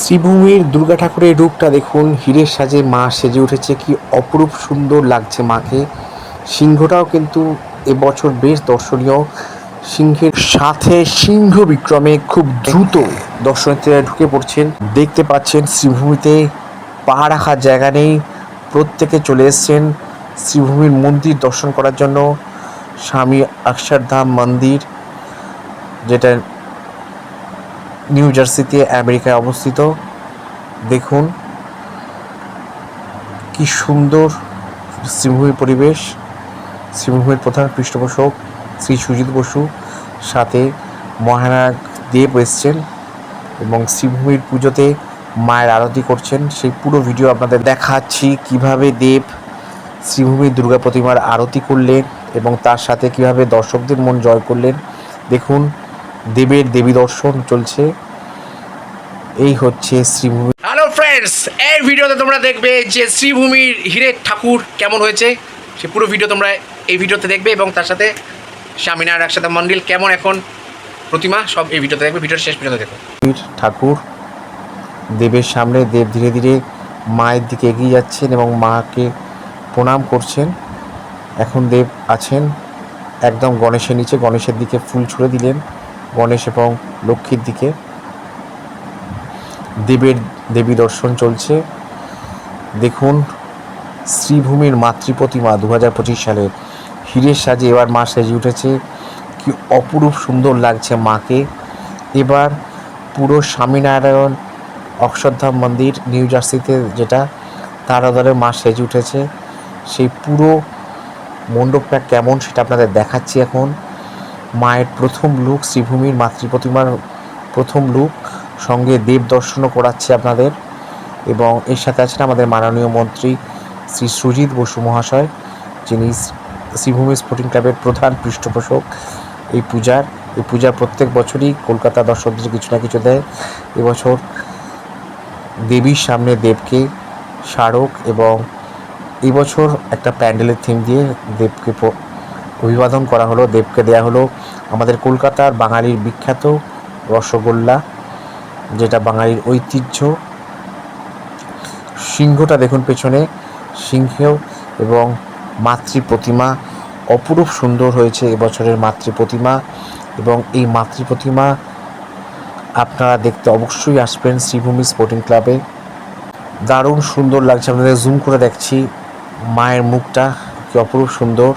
শ্রীভূমির দুর্গা ঠাকুরের রূপটা দেখুন। হীরের সাজে মা সেজে উঠেছে। কি অপরূপ সুন্দর লাগছে মাকে। সিংহটাও কিন্তু এবছর বেশ দর্শনীয়। সিংহের সাথে সিংহ বিক্রমে খুব দ্রুত দর্শনার্থীরা ঢুকে পড়ছেন। দেখতে পাচ্ছেন শ্রীভূমিতে পা রাখার জায়গা নেই। প্রত্যেকে চলে এসছেন শ্রীভূমির মন্দির দর্শন করার জন্য। স্বামী অক্ষরধাম মন্দির, যেটা নিউ জার্সিতে আমেরিকায় অবস্থিত। দেখুন কি সুন্দর শ্রীভূমির পরিবেশ শ্রীভূমির প্রধান পৃষ্ঠপোষক শ্রী সুজিত বসু। সাথে মহানায়ক দেব এসছেন এবং শ্রীভূমির পুজোতে মায়ের আরতি করছেন। সেই পুরো ভিডিও আপনাদের দেখাচ্ছি কীভাবে দেব শ্রীভূমির দুর্গা প্রতিমার আরতি করলেন এবং তার সাথে কীভাবে দর্শকদের মন জয় করলেন। দেখুন দেবের দেবী দর্শন চলছে। এই হচ্ছে শ্রীভূমি। হ্যালো ফ্রেন্ডস এই ভিডিওতে তোমরা দেখবে যে শ্রীভূমির হীরের ঠাকুর কেমন হয়েছে। সে পুরো ভিডিও তোমরা এই ভিডিওতে দেখবে এবং তার সাথে স্বামীনারায়ণ একসাথে মন্ডিল কেমন এখন প্রতিমা সব এই ভিডিওতে দেখবে। ভিডিওর শেষ পর্যন্ত দেখো। ঠাকুর দেবের সামনে দেব ধীরে ধীরে মায়ের দিকে এগিয়ে যাচ্ছেন এবং মাকে প্রণাম করছেন। এখন দেব আছেন একদম গণেশের নিচে। গণেশের দিকে ফুল ছুঁড়ে দিলেন। গণেশ এবং লক্ষ্মীর দিকে দেবের দেবী দর্শন চলছে। দেখুন, শ্রীভূমির মাতৃ প্রতিমা দু হাজার পঁচিশ সালের হীরের সাজে এবার মা সেজে উঠেছে। কি অপরূপ সুন্দর লাগছে মাকে। এবার পুরো স্বামীনারায়ণ অক্ষরধাম মন্দির, নিউ জার্সিতে যেটা, তার আদরে মা সেজে উঠেছে। সেই পুরো মণ্ডপটা কেমন সেটা আপনাদের দেখাচ্ছি এখন। মায়ের প্রথম লুক শ্রীভূমির মাতৃ প্রতিমার প্রথম লুক সঙ্গে দেব দর্শনও করাচ্ছে আপনাদের। এবং এর সাথে আছেন আমাদের মাননীয় মন্ত্রী শ্রী সুজিত বসু মহাশয়, যিনি শ্রীভূমি স্পোর্টিং ক্লাবের প্রধান পৃষ্ঠপোষক। এই পূজার, এই পূজা প্রত্যেক বছরই কলকাতা দর্শকদের কিছু না কিছু দেয়। এবছর দেবীর সামনে দেবকে স্মারক এবং এবছর একটা প্যান্ডেলের থিম দিয়ে দেবকে অভিবাদন করা হলো, দেবকে দেয়া হলো আমাদের কলকাতার বাঙালির বিখ্যাত রসগোল্লা। যেটা বাঙালির ঐতিহ্য। সিংহটা দেখুন পেছনে, সিংহ এবং মাতৃ প্রতিমা। অপরূপ সুন্দর হয়েছে এবছরের মাতৃ প্রতিমা এবং এই মাতৃ প্রতিমা আপনারা দেখতে অবশ্যই আসবেন শ্রীভূমি স্পোর্টিং ক্লাবে দারুণ সুন্দর লাগছে, আপনাদের জুম করে দেখছি মায়ের মুখটা, কি অপরূপ সুন্দর।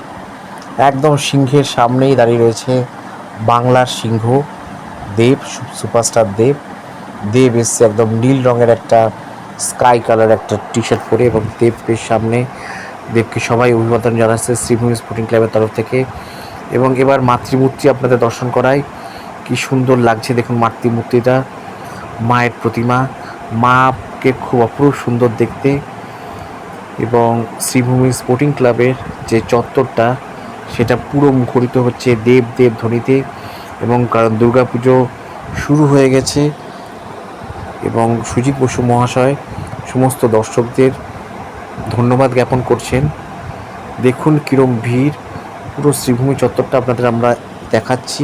একদম সিংহের সামনেই দাঁড়িয়ে রয়েছে বাংলার সিংহ, দেব, সুপারস্টার দেব। দেব এসছে একদম নীল রঙের একটা স্কাই কালার একটা টি শার্ট পরে এবং দেবের সামনে, দেবকে সবাই অভিবাদন জানাচ্ছে শ্রীভূমি স্পোর্টিং ক্লাবের তরফ থেকে। এবং এবার মাতৃমূর্তি আপনাদের দর্শন করায় কি সুন্দর লাগছে দেখুন মাতৃমূর্তিটা, মায়ের প্রতিমা। মাকে খুব অপরূপ সুন্দর দেখতে। এবং শ্রীভূমি স্পোর্টিং ক্লাবের যে চত্বরটা, সেটা পুরো মুখরিত হচ্ছে দেব দেব ধ্বনিতে। এবং কারণ দুর্গাপুজো শুরু হয়ে গেছে। এবং সুজিত বসু মহাশয়, সমস্ত দর্শকদের ধন্যবাদ জ্ঞাপন করছেন। দেখুন কীরম ভিড়, পুরো শ্রীভূমি চত্বরটা আপনাদের আমরা দেখাচ্ছি।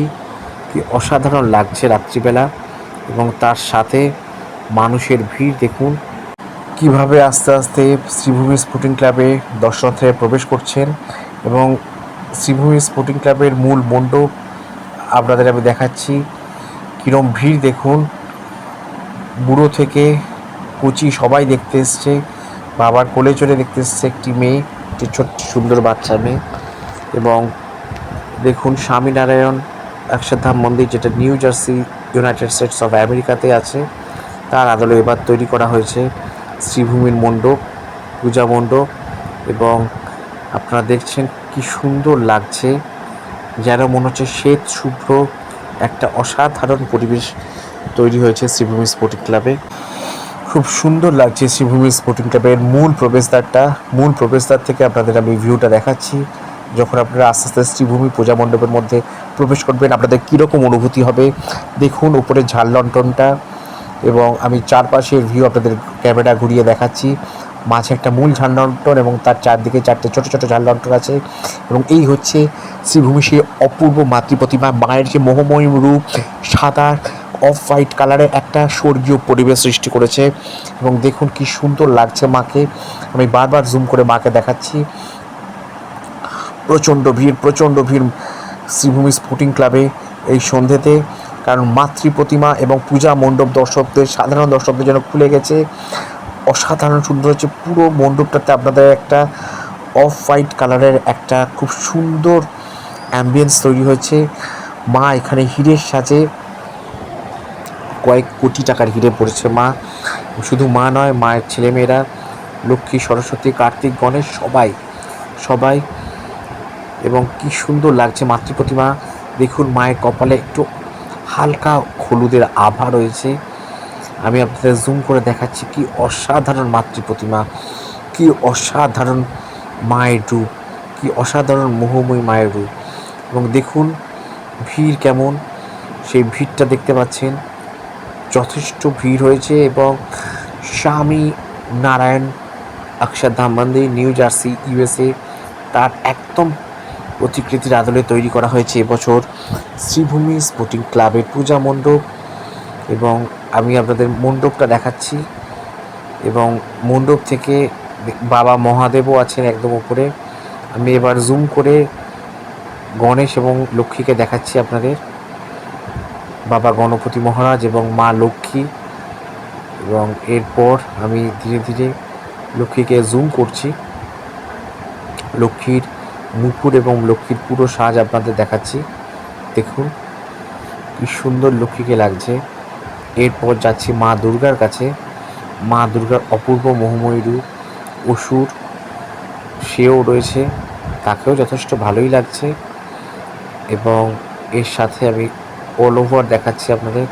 কি অসাধারণ লাগছে রাত্রিবেলা এবং তার সাথে মানুষের ভিড় দেখুন। কীভাবে আস্তে আস্তে শ্রীভূমি স্পোর্টিং ক্লাবে দর্শনার্থীরা প্রবেশ করছেন এবং শ্রীভূমি স্পোর্টিং ক্লাবের মূল মণ্ডপ আপনাদের আমি দেখাচ্ছি। কীরম ভিড় দেখুন। বুড়ো থেকে কুচি সবাই দেখতে এসছে। বাবার কোলে চলে দেখতে এসছে একটি মেয়ে, একটি ছোট্ট সুন্দর বাচ্চা মেয়ে। এবং দেখুন স্বামীনারায়ণ অক্ষরধাম মন্দির, যেটা New Jersey, United States of আমেরিকাতে আছে। তার আদলে এবার তৈরি করা হয়েছে শ্রীভূমির মণ্ডপ, পূজা মণ্ডপ। এবং আপনারা দেখছেন কি সুন্দর লাগছে, যেন মনে হচ্ছে শ্বেত শুভ্র একটা অসাধারণ পরিবেশ তৈরি হয়েছে শ্রীভূমি স্পোর্টিং ক্লাবে খুব সুন্দর লাগছে শ্রীভূমি স্পোর্টিং ক্লাবের মূল প্রবেশদ্বারটা। মূল প্রবেশদ্বার থেকে আপনাদের আমি ভিউটা দেখাচ্ছি। যখন আপনারা আস্তে আস্তে শ্রীভূমি পূজা মণ্ডপের মধ্যে প্রবেশ করবেন, আপনাদের কীরকম অনুভূতি হবে? দেখুন, উপরে ঝাল লন্ঠনটা এবং আমি চারপাশের ভিউ আপনাদের ক্যামেরা ঘুরিয়ে দেখাচ্ছি। মাঝে একটা মূল ঝাল লন্ঠন এবং তার চারদিকে চারটে ছোট ছোট ঝাল লন্ঠন আছে এবং এই হচ্ছে শ্রীভূমি সেই অপূর্ব মাতৃ প্রতিমা মায়ের যে মোহময়ী রূপ, সাদা অফ হোয়াইট কালারের একটা স্বর্গীয় পরিবেশ সৃষ্টি করেছে এবং দেখুন কি সুন্দর লাগছে মাকে। আমি বারবার জুম করে মাকে দেখাচ্ছি। প্রচণ্ড ভিড় প্রচণ্ড ভিড় শ্রীভূমি স্পোর্টিং ক্লাবে এই সন্ধেতে কারণ মাতৃ প্রতিমা এবং পূজা মণ্ডপ দর্শকদের, সাধারণ দর্শকদের জন্য খুলে গেছে। অসাধারণ সুন্দর হচ্ছে পুরো মণ্ডপটাতে আপনাদের একটা অফ হোয়াইট কালারের একটা খুব সুন্দর অ্যাম্বিয়েন্স তৈরি হয়েছে। মা এখানে হিরের সাজে কয়েক কোটি টাকার হিরে পড়েছে মা। শুধু মা নয়, মায়ের ছেলেমেয়েরা, লক্ষ্মী, সরস্বতী, কার্তিক, গণেশ, সবাই সবাই। এবং কি সুন্দর লাগছে মাতৃ প্রতিমা। দেখুন মায়ের কপালে একটু হালকা হলুদের আভা রয়েছে। আমি আপনাদের জুম করে দেখাচ্ছি কি অসাধারণ মাতৃ প্রতিমা, কি অসাধারণ মায়ের রূপ, কি অসাধারণ মোহময়ী মায়ের রূপ। এবং দেখুন ভিড় কেমন, সেই ভিড়টা দেখতে পাচ্ছেন। যথেষ্ট ভিড় হয়েছে এবং স্বামী নারায়ণ অক্ষরধাম মন্দির, নিউ জার্সি, ইউএসএ তার একদম প্রতিকৃতির আদলে তৈরি করা হয়েছে এবছর শ্রীভূমি স্পোর্টিং ক্লাবের পূজা মণ্ডপ এবং আমি আপনাদের মণ্ডপটা দেখাচ্ছি এবং মণ্ডপ থেকে বাবা মহাদেবও আছেন একদম উপরে। আমি এবার জুম করে গণেশ এবং লক্ষ্মীকে দেখাচ্ছি আপনাদের। বাবা গণপতি মহারাজ এবং মা লক্ষ্মী এবং এরপর আমি ধীরে ধীরে লক্ষ্মীকে জুম করছি। লক্ষ্মীর মুকুট এবং লক্ষ্মীর পুরো সাজ আপনাদের দেখাচ্ছি। দেখুন, কি সুন্দর লক্ষ্মীকে লাগছে। এরপর যাচ্ছি মা দুর্গার কাছে। মা দুর্গার অপূর্ব মোহময়ী রূপ, অসুর, সেও রয়েছে, তাকেও যথেষ্ট ভালোই লাগছে। এবং এর সাথে আমি অল ওভার দেখাচ্ছি আপনাদের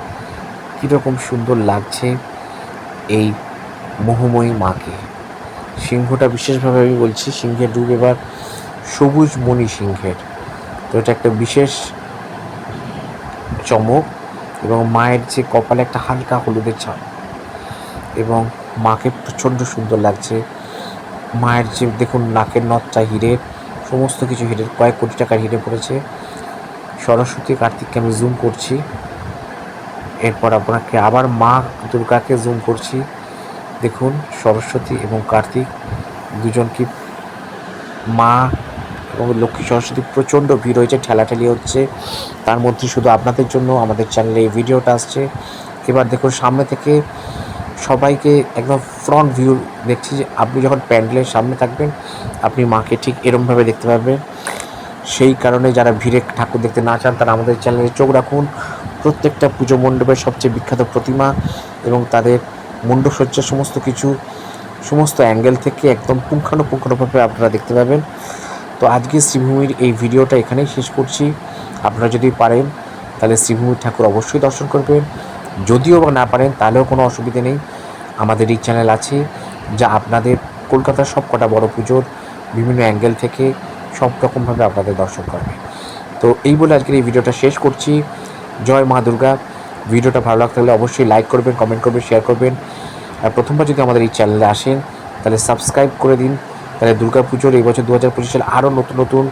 কীরকম সুন্দর লাগছে এই মোহময়ী মাকে। সিংহটা বিশেষভাবে আমি বলছি, সিংহের রূপ এবার সবুজ মণি সিংহের। তো এটা একটা বিশেষ চমক এবং মায়ের যে কপালে একটা হালকা হলুদের ছাপ এবং মাকে প্রচণ্ড সুন্দর লাগছে। মায়ের যে দেখুন, নাকের নথটা হিরের সমস্ত কিছু হিরের কয়েক কোটি টাকার হিরে পড়েছে। সরস্বতী, কার্তিককে আমি জুম করছি। এরপর আপনাকে আবার মা দুর্গাকে জুম করছি। দেখুন, সরস্বতী এবং কার্তিক দুজনকে মা এবং লক্ষ্মী সরস্বতী প্রচণ্ড ভিড় হয়েছে, ঠেলাঠেলি হচ্ছে। তার মধ্যে শুধু আপনাদের জন্য আমাদের চ্যানেলে এই ভিডিওটা আসছে। এবার দেখুন, সামনে থেকে সবাইকে একদম ফ্রন্ট ভিউ দেখছি যে আপনি যখন প্যান্ডেলের সামনে থাকবেন, আপনি মাকে ঠিক এরমভাবে দেখতে পাবেন। সেই কারণে যারা ভিড়ে ঠাকুর দেখতে না চান, তারা আমাদের চ্যানেলে চোখ রাখুন। প্রত্যেকটা পুজো মণ্ডপের সবচেয়ে বিখ্যাত প্রতিমা এবং তাদের মণ্ডপসজ্জার সমস্ত কিছু, সমস্ত অ্যাঙ্গেল থেকে একদম পুঙ্খানুপুঙ্খানুভাবে আপনারা দেখতে পাবেন। তো আজকে শ্রীভূমির এই ভিডিওটা এখানেই শেষ করছি। আপনারা যদি পারেন, তাহলে শ্রীভূমির ঠাকুর অবশ্যই দর্শন করবেন। যদিও বা না পারেন, তাহলেও কোনো অসুবিধে নেই। আমাদের এই চ্যানেল আছে, যা আপনাদের কলকাতার সব কটা বড় পুজোর বিভিন্ন অ্যাঙ্গেল থেকে সব রকমভাবে আপনাদের দর্শন করবে। তো এই বলে আজকের এই ভিডিওটা শেষ করছি। জয় মা দুর্গা। ভিডিওটা ভালো লাগতে হলে অবশ্যই লাইক করবেন কমেন্ট করবেন শেয়ার করবেন। আর প্রথমবার যদি আমাদের এই চ্যানেলে আসেন, তাহলে সাবস্ক্রাইব করে দিন। তাহলে দুর্গা পুজোর এই বছর দু হাজার পঁচিশ সালে আরও নতুন নতুন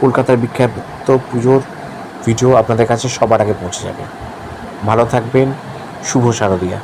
কলকাতার বিখ্যাত পুজোর ভিডিও আপনাদের কাছে সবার আগে পৌঁছে যাবে। ভালো থাকবেন। শুভ শারদিয়া।